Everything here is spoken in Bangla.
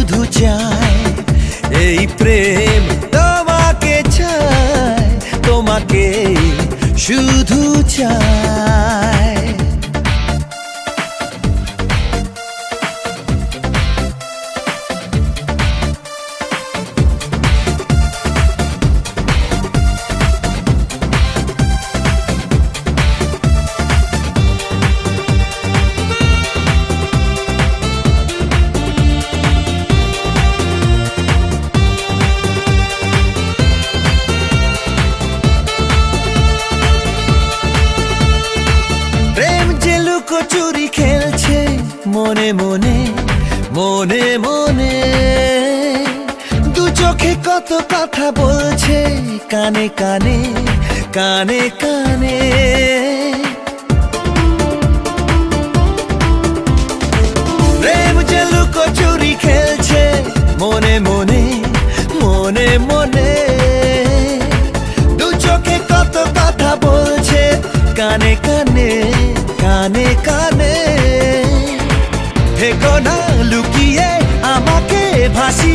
শুধু চায় এই প্রেম তোমাকে চায় তোমাকে শুধু লুকোচুরি খেলছে মনে মনে মনে মনে। দু চোখে কত কথা বলছে, কানে কানে কানে কানে। প্রেম যে লুকোচুরি খেলছে মনে মনে মনে মনে। দু চোখে কত কথা বলছে, কানে কানে। así